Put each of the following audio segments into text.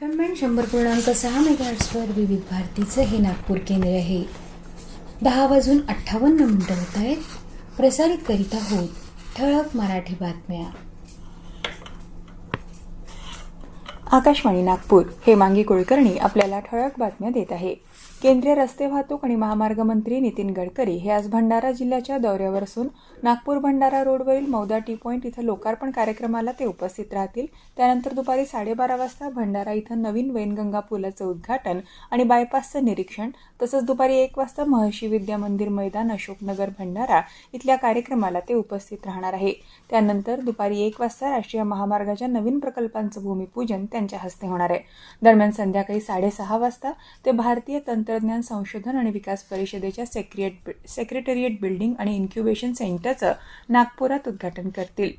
Comment शंभर पूर्णांक सहा मेगाहर्ट्सवर विविध भारतीचं हे नागपूर केंद्र आहे. दहा वाजून अठ्ठावन्न मिनिटं होत आहेत. प्रसारित करीत आहोत ठळक मराठी बातम्या. आकाशवाणी नागपूर हे मांगी कुलकर्णी आपल्याला ठळक बातम्या देत आहे. केंद्रीय रस्ते वाहतूक आणि महामार्ग मंत्री नितीन गडकरी हे आज भंडारा जिल्ह्याच्या दौऱ्यावर असून नागपूर भंडारा रोडवरील मौदा टी पॉईंट इथं लोकार्पण कार्यक्रमाला ते उपस्थित राहतील. त्यानंतर दुपारी साडेबारा वाजता भंडारा इथं नवीन वैनगंगा पुलाचं उद्घाटन आणि बायपासचं निरीक्षण तसंच दुपारी एक वाजता महर्षी विद्या मंदिर मैदान अशोकनगर भंडारा इथल्या कार्यक्रमाला ते उपस्थित राहणार आहे. त्यानंतर दुपारी एक वाजता राष्ट्रीय महामार्गाच्या नवीन प्रकल्पांचं भूमिपूजन त्यांच्या हस्ते होणार आहे. दरम्यान संध्याकाळी साडेसहा वाजता ते भारतीय तंत्र तंत्रज्ञान संशोधन आणि विकास परिषदेच्या सेक्रिएट सेक्रेटरिएट बिल्डिंग आणि इन्क्युबेशन सेंटरचं नागपुरात उद्घाटन करतील.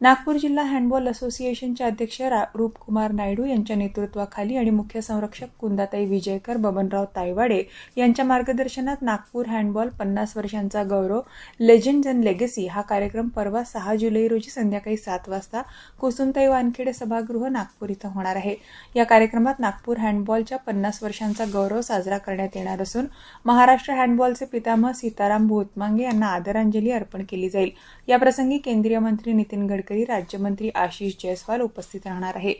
नागपूर जिल्हा हँडबॉल असोसिएशनचे अध्यक्ष रा रूपकुमार नायडू यांच्या नेतृत्वाखाली आणि मुख्य संरक्षक कुंदाताई विजयकर बबनराव तायवाडे यांच्या मार्गदर्शनात नागपूर हँडबॉल पन्नास वर्षांचा गौरव लेजेंड्स अँड लेगसी हा कार्यक्रम परवा सहा जुलै रोजी संध्याकाळी सात वाजता कुसुमताई वानखेडे सभागृह नागपूर इथं होणार आहे. या कार्यक्रमात नागपूर हँडबॉलच्या पन्नास वर्षांचा गौरव साजरा करण्यात येणार असून महाराष्ट्र हँडबॉलचे पितामह सीताराम भोतमांगे यांना आदरांजली अर्पण केली जाईल. याप्रसंगी केंद्रीय मंत्री नितीन गडकरी राज्यमंत्री आशिष जयस्वाल उपस्थित राहणार आहे.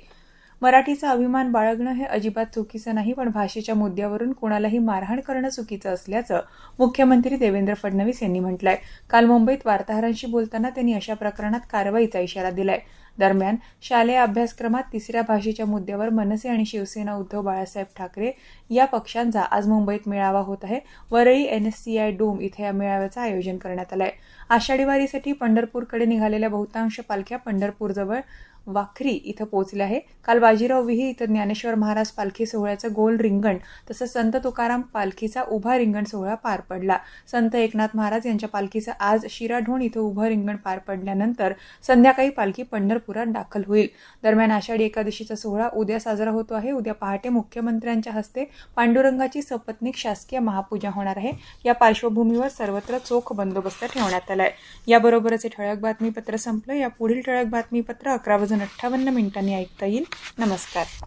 मराठीचा अभिमान बाळगणं हे अजिबात चुकीचं नाही पण भाषेच्या मुद्द्यावरून कोणालाही मारहाण करणं चुकीचं असल्याचं मुख्यमंत्री देवेंद्र फडणवीस यांनी म्हटलंय. काल मुंबईत वार्ताहरांशी बोलताना त्यांनी अशा प्रकरणात कारवाईचा इशारा दिलाय. दरम्यान शालेय अभ्यासक्रमात तिसऱ्या भाषेच्या मुद्द्यावर मनसे आणि शिवसेना उद्धव बाळासाहेब ठाकरे या पक्षांचा आज मुंबईत मेळावा होत आहे. वरळी एनएससीआय डोम इथे या मेळाव्याचं आयोजन करण्यात आलं आहे आषाढी वारीसाठी पंढरपूरकडे निघालेल्या बहुतांश पालख्या पंढरपूरजवळ वाखरी इथं पोहोचले आहे. काल बाजीराव विही इथं ज्ञानेश्वर महाराज पालखी सोहळ्याचं गोल रिंगण तसंच संत तुकाराम पालखीचा उभा रिंगण सोहळा पार पडला. संत एकनाथ महाराज यांच्या पालखीचं आज शिराढोण इथं उभं रिंगण पार पडल्यानंतर संध्याकाळी पालखी पंढरपूर पंढरपुरात दाखल होईल. दरम्यान आषाढी एकादशीचा सोहळा उद्या साजरा होतो आहे. उद्या पहाटे मुख्यमंत्र्यांच्या हस्ते पांडुरंगाची सपत्निक शासकीय महापूजा होणार आहे. या पार्श्वभूमीवर सर्वत्र चोख बंदोबस्त ठेवण्यात आलाय. याबरोबरच हे ठळक बातमीपत्र संपलं. या पुढील ठळक बातमीपत्र अकरा वाजून अठ्ठावन्न मिनिटांनी ऐकता येईल. नमस्कार.